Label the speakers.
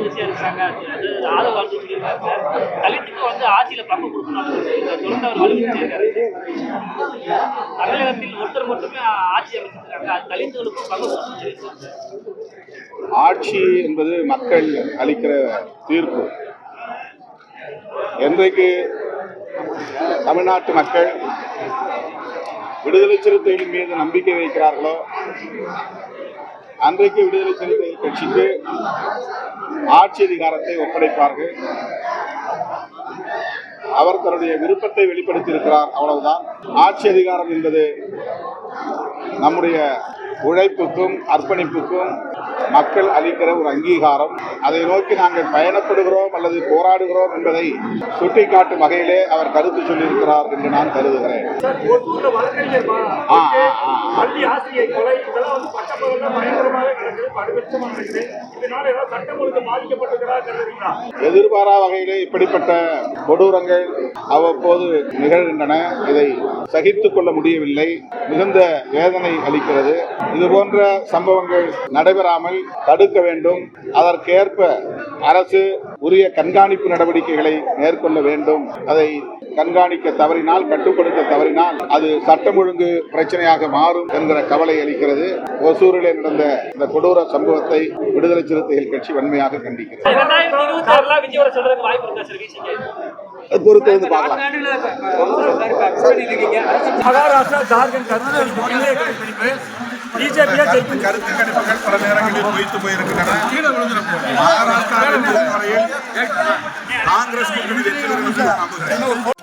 Speaker 1: தமிழகத்துல இருக்காங்க. அது ஆதரவு ஆட்சி சொல்லியிருக்காங்க தலித்துக்கு வந்து ஆட்சியில் பங்கு கொடுக்கணும். தொடர்ந்து அவர் வலியுறுத்தியிருக்காரு. தமிழகத்தில் ஒருத்தர் மட்டுமே ஆட்சி அமைச்சிருக்காங்க. அது தலித்துகளுக்கும் பங்கு கொடுக்கணும்னு சொல்லியிருக்காங்க
Speaker 2: ஆட்சி என்பது மக்கள் அளிக்கிற தீர்ப்பு. என்றைக்கு தமிழ்நாட்டு மக்கள் விடுதலை சிறுத்தைகள் மீது நம்பிக்கை வைக்கிறார்களோ அன்றைக்கு விடுதலை சிறுத்தைகள் கட்சிக்கு ஆட்சி அதிகாரத்தை ஒப்படைப்பார்கள். அவர் தன்னுடைய விருப்பத்தை வெளிப்படுத்தியிருக்கிறார். அவ்வளவுதான். ஆட்சி அதிகாரம் என்பது நம்முடைய உழைப்புக்கும் அர்ப்பணிப்புக்கும் மக்கள் அளிக்கிற ஒரு அங்கீகாரம். அதை நோக்கி நாங்கள் பயணப்படுகிறோம் அல்லது போராடுகிறோம் என்பதை சுட்டிக்காட்டும் வகையிலே அவர் கருத்து சொல்லியிருக்கிறார் என்று நான் கருதுகிறேன். எதிர்பாரா வகையிலே இப்படிப்பட்ட கொடூரங்கள் அவ்வப்போது நிகழ்கின்றன. இதை சகித்துக் கொள்ள முடியவில்லை. மிகுந்த வேதனை அளிக்கிறது. இது போன்ற சம்பவங்கள் நடைபெறாமல் தடுக்க வேண்டும். அதற்கேற்ப அரசு உரிய கண்காணிப்பு நடவடிக்கைகளை மேற்கொள்ள வேண்டும். அதை கண்காணிக்க தவறினால் கட்டுப்படுத்த தவறினால் அது சட்டம் ஒழுங்கு பிரச்சனையாக மாறும் என்கிற கவலை அளிக்கிறது. ஒசூரிலே நடந்த இந்த கொடூர சம்பவத்தை விடுதலை சிறுத்தைகள் கட்சி வன்மையாக கண்டிக்கிறது. பொறுத்து வந்து பார்க்கலாம்.
Speaker 3: மகாராஷ்டிரா ஜார்க்கண்ட் பிஜேபியா ஜெயிக்கும்
Speaker 4: கருத்து கணிப்புகள் பல நேரங்களில் பொய்த்து போயிருக்கின்றன மகாராஷ்டிராவில் காங்கிரஸ் கூட்டணி வெற்றி பெறும் என்று நம்புகிறேன்